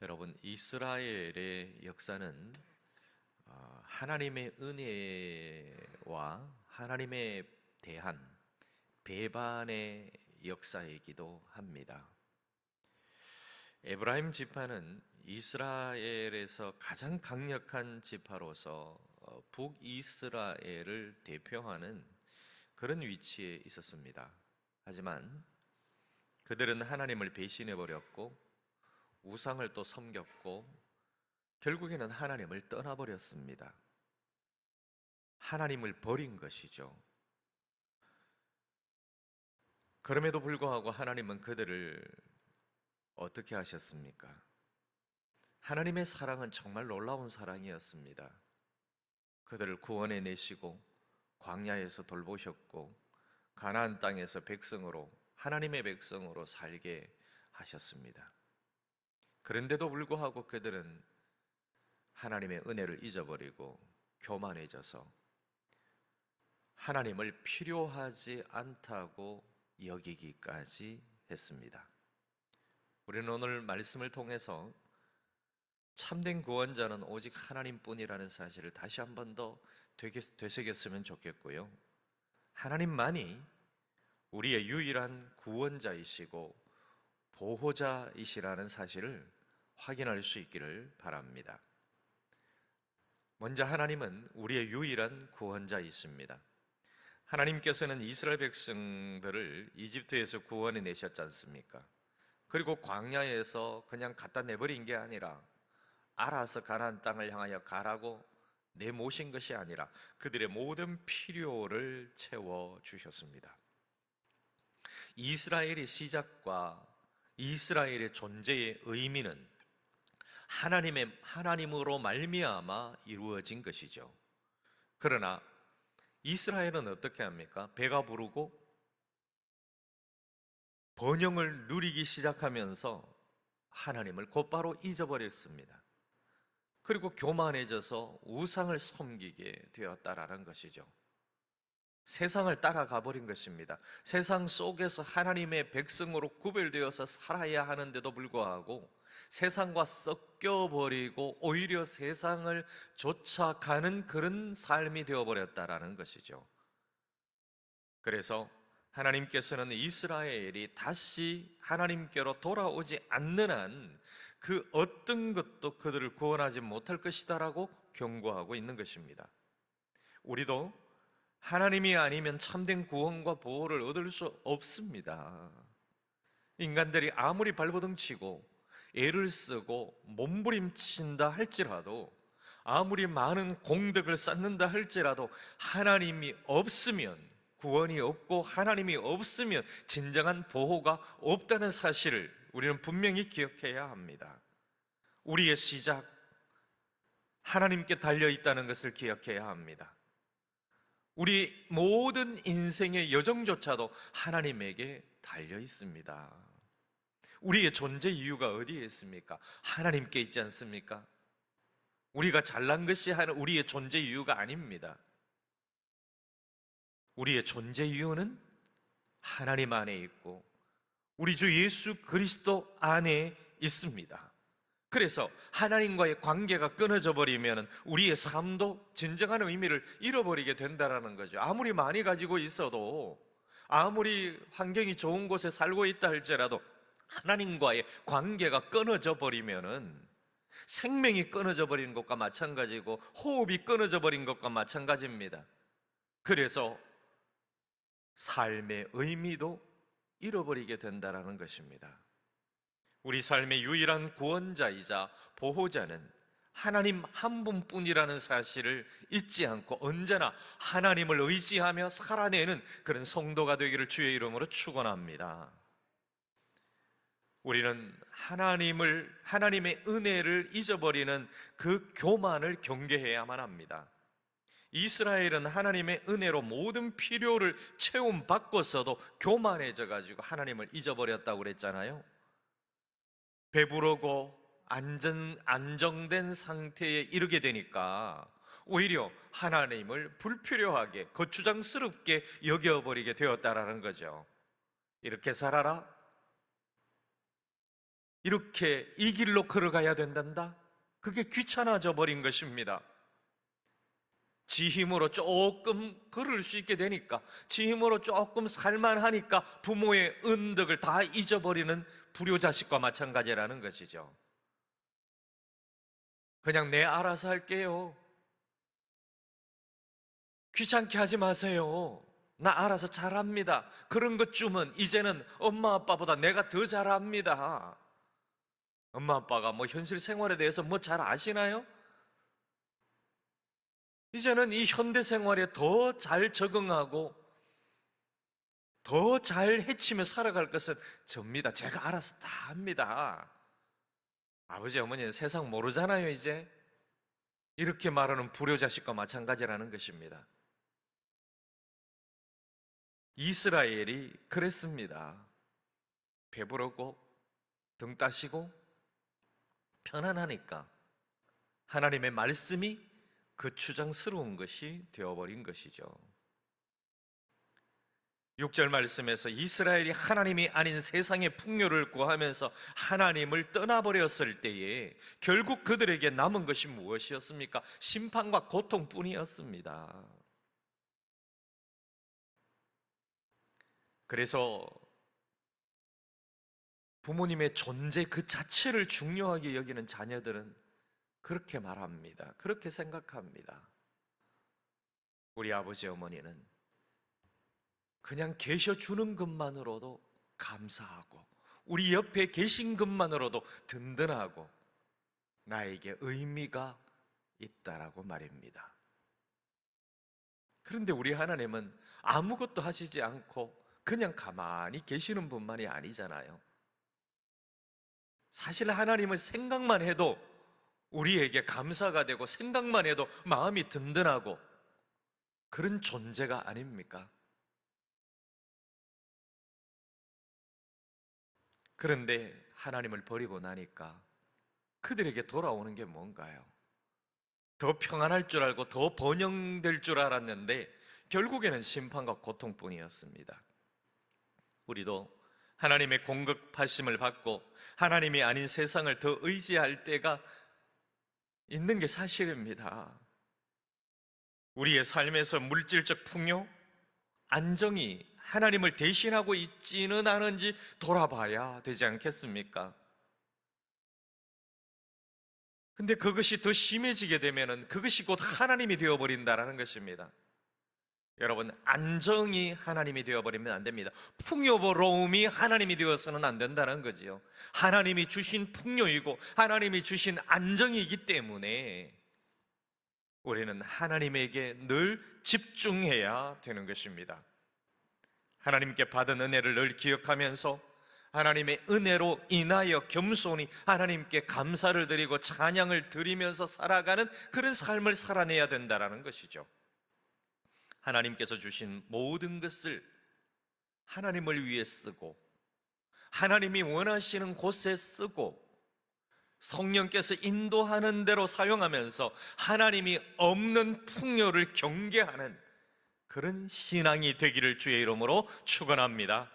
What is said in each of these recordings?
여러분 이스라엘의 역사는 어, 하나님의 은혜와 하나님에 대한 배반의 역사이기도 합니다. 에브라임 지파는 이스라엘에서 가장 강력한 지파로서 어, 북이스라엘을 대표하는 그런 위치에 있었습니다. 하지만 그들은 하나님을 배신해 버렸고 우상을 또 섬겼고 결국에는 하나님을 떠나버렸습니다. 하나님을 버린 것이죠. 그럼에도 불구하고 하나님은 그들을 어떻게 하셨습니까? 하나님의 사랑은 정말 놀라운 사랑이었습니다. 그들을 구원해 내시고 광야에서 돌보셨고 가나안 땅에서 백성으로 하나님의 백성으로 살게 하셨습니다. 그런데도 불구하고 그들은 하나님의 은혜를 잊어버리고 교만해져서 하나님을 필요하지 않다고 여기기까지 했습니다. 우리는 오늘 말씀을 통해서 참된 구원자는 오직 하나님뿐이라는 사실을 다시 한 번 더 되새겼으면 좋겠고요. 하나님만이 우리의 유일한 구원자이시고 보호자이시라는 사실을 확인할 수 있기를 바랍니다. 먼저 하나님은 우리의 유일한 구원자이십니다. 하나님께서는 이스라엘 백성들을 이집트에서 구원해 내셨지 않습니까? 그리고 광야에서 그냥 갖다 내버린 게 아니라 알아서 가나안 땅을 향하여 가라고 내모신 것이 아니라 그들의 모든 필요를 채워 주셨습니다. 이스라엘의 시작과 이스라엘의 존재의 의미는 하나님의 하나님으로 말미암아 이루어진 것이죠. 그러나 이스라엘은 어떻게 합니까? 배가 부르고 번영을 누리기 시작하면서 하나님을 곧바로 잊어버렸습니다. 그리고 교만해져서 우상을 섬기게 되었다라는 것이죠. 세상을 따라가 버린 것입니다. 세상 속에서 하나님의 백성으로 구별되어서 살아야 하는데도 불구하고 세상과 섞여 버리고 오히려 세상을 쫓아가는 그런 삶이 되어 버렸다라는 것이죠. 그래서 하나님께서는 이스라엘이 다시 하나님께로 돌아오지 않는 한 그 어떤 것도 그들을 구원하지 못할 것이다라고 경고하고 있는 것입니다. 우리도 하나님이 아니면 참된 구원과 보호를 얻을 수 없습니다. 인간들이 아무리 발버둥 치고 애를 쓰고 몸부림친다 할지라도 아무리 많은 공덕을 쌓는다 할지라도 하나님이 없으면 구원이 없고 하나님이 없으면 진정한 보호가 없다는 사실을 우리는 분명히 기억해야 합니다. 우리의 시작, 하나님께 달려 있다는 것을 기억해야 합니다. 우리 모든 인생의 여정조차도 하나님에게 달려 있습니다. 우리의 존재 이유가 어디에 있습니까? 하나님께 있지 않습니까? 우리가 잘난 것이 우리의 존재 이유가 아닙니다. 우리의 존재 이유는 하나님 안에 있고 우리 주 예수 그리스도 안에 있습니다. 그래서 하나님과의 관계가 끊어져 버리면 우리의 삶도 진정한 의미를 잃어버리게 된다라는 거죠. 아무리 많이 가지고 있어도 아무리 환경이 좋은 곳에 살고 있다 할지라도 하나님과의 관계가 끊어져 버리면은 생명이 끊어져 버린 것과 마찬가지고 호흡이 끊어져 버린 것과 마찬가지입니다. 그래서 삶의 의미도 잃어버리게 된다라는 것입니다. 우리 삶의 유일한 구원자이자 보호자는 하나님 한 분뿐이라는 사실을 잊지 않고 언제나 하나님을 의지하며 살아내는 그런 성도가 되기를 주의 이름으로 축원합니다. 우리는 하나님을 하나님의 은혜를 잊어버리는 그 교만을 경계해야만 합니다. 이스라엘은 하나님의 은혜로 모든 필요를 채움 받고서도 교만해져 가지고 하나님을 잊어버렸다고 그랬잖아요. 배부르고 안전 안정된 상태에 이르게 되니까 오히려 하나님을 불필요하게 거추장스럽게 여겨버리게 되었다라는 거죠. 이렇게 살아라. 이렇게 이 길로 걸어가야 된단다? 그게 귀찮아져 버린 것입니다. 지 힘으로 조금 걸을 수 있게 되니까, 지 힘으로 조금 살만하니까 부모의 은덕을 다 잊어버리는 불효자식과 마찬가지라는 것이죠. 그냥 내 알아서 할게요. 귀찮게 하지 마세요. 나 알아서 잘합니다. 그런 것쯤은 이제는 엄마 아빠보다 내가 더 잘합니다. 엄마 아빠가 뭐 현실 생활에 대해서 뭐 잘 아시나요? 이제는 이 현대 생활에 더 잘 적응하고 더 잘 해치며 살아갈 것은 접니다. 제가 알아서 다 합니다. 아버지 어머니는 세상 모르잖아요, 이제. 이렇게 말하는 불효자식과 마찬가지라는 것입니다. 이스라엘이 그랬습니다. 배부르고 등 따시고 편안하니까 하나님의 말씀이 그 추장스러운 것이 되어버린 것이죠. 6절 말씀에서 이스라엘이 하나님이 아닌 세상의 풍요를 구하면서 하나님을 떠나버렸을 때에 결국 그들에게 남은 것이 무엇이었습니까? 심판과 고통뿐이었습니다. 그래서 부모님의 존재 그 자체를 중요하게 여기는 자녀들은 그렇게 말합니다. 그렇게 생각합니다. 우리 아버지 어머니는 그냥 계셔 주는 것만으로도 감사하고 우리 옆에 계신 것만으로도 든든하고 나에게 의미가 있다라고 말입니다. 그런데 우리 하나님은 아무것도 하시지 않고 그냥 가만히 계시는 분만이 아니잖아요. 사실 하나님은 생각만 해도 우리에게 감사가 되고 생각만 해도 마음이 든든하고 그런 존재가 아닙니까? 그런데 하나님을 버리고 나니까 그들에게 돌아오는 게 뭔가요? 더 평안할 줄 알고 더 번영될 줄 알았는데 결국에는 심판과 고통뿐이었습니다. 우리도 하나님의 공급하심을 받고 하나님이 아닌 세상을 더 의지할 때가 있는 게 사실입니다. 우리의 삶에서 물질적 풍요, 안정이 하나님을 대신하고 있지는 않은지 돌아봐야 되지 않겠습니까? 근데 그것이 더 심해지게 되면은 그것이 곧 하나님이 되어버린다라는 것입니다. 여러분, 안정이 하나님이 되어버리면 안 됩니다. 풍요로움이 하나님이 되어서는 안 된다는 거지요. 하나님이 주신 풍요이고 하나님이 주신 안정이기 때문에 우리는 하나님에게 늘 집중해야 되는 것입니다. 하나님께 받은 은혜를 늘 기억하면서 하나님의 은혜로 인하여 겸손히 하나님께 감사를 드리고 찬양을 드리면서 살아가는 그런 삶을 살아내야 된다라는 것이죠. 하나님께서 주신 모든 것을 하나님을 위해 쓰고 하나님이 원하시는 곳에 쓰고 성령께서 인도하는 대로 사용하면서 하나님이 없는 풍요를 경계하는 그런 신앙이 되기를 주의 이름으로 축원합니다.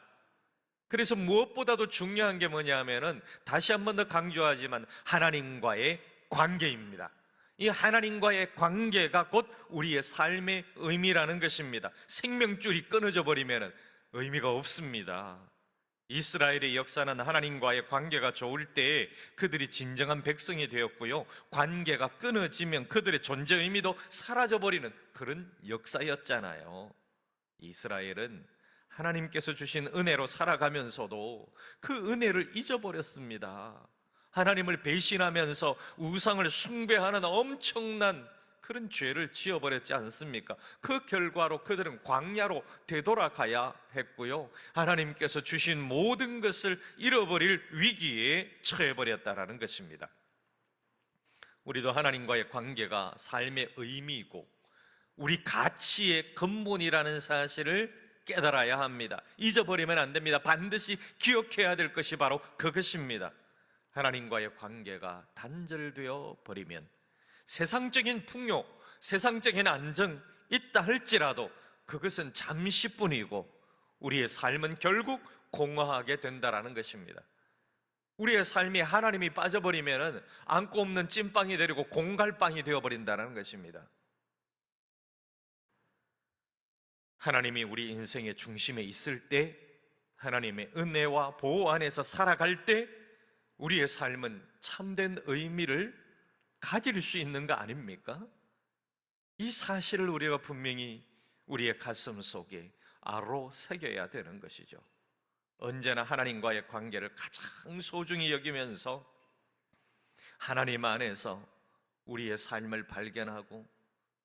그래서 무엇보다도 중요한 게 뭐냐 하면은 다시 한 번 더 강조하지만 하나님과의 관계입니다. 이 하나님과의 관계가 곧 우리의 삶의 의미라는 것입니다. 생명줄이 끊어져 버리면 의미가 없습니다. 이스라엘의 역사는 하나님과의 관계가 좋을 때 그들이 진정한 백성이 되었고요. 관계가 끊어지면 그들의 존재 의미도 사라져 버리는 그런 역사였잖아요. 이스라엘은 하나님께서 주신 은혜로 살아가면서도 그 은혜를 잊어버렸습니다. 하나님을 배신하면서 우상을 숭배하는 엄청난 그런 죄를 지어버렸지 않습니까? 그 결과로 그들은 광야로 되돌아가야 했고요. 하나님께서 주신 모든 것을 잃어버릴 위기에 처해버렸다라는 것입니다. 우리도 하나님과의 관계가 삶의 의미이고 우리 가치의 근본이라는 사실을 깨달아야 합니다. 잊어버리면 안 됩니다. 반드시 기억해야 될 것이 바로 그것입니다. 하나님과의 관계가 단절되어 버리면 세상적인 풍요, 세상적인 안정 있다 할지라도 그것은 잠시뿐이고 우리의 삶은 결국 공허하게 된다라는 것입니다. 우리의 삶이 하나님이 빠져버리면은 안고 없는 찐빵이 되고 공갈빵이 되어버린다는 것입니다. 하나님이 우리 인생의 중심에 있을 때, 하나님의 은혜와 보호 안에서 살아갈 때, 우리의 삶은 참된 의미를 가질 수 있는 거 아닙니까? 이 사실을 우리가 분명히 우리의 가슴 속에 아로 새겨야 되는 것이죠. 언제나 하나님과의 관계를 가장 소중히 여기면서 하나님 안에서 우리의 삶을 발견하고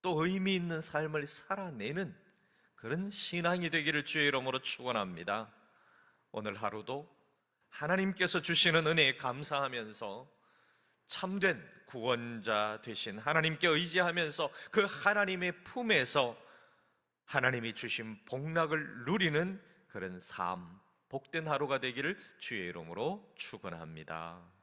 또 의미 있는 삶을 살아내는 그런 신앙이 되기를 주의 이름으로 축원합니다. 오늘 하루도 하나님께서 주시는 은혜에 감사하면서 참된 구원자 되신 하나님께 의지하면서 그 하나님의 품에서 하나님이 주신 복락을 누리는 그런 삶, 복된 하루가 되기를 주의 이름으로 축원합니다.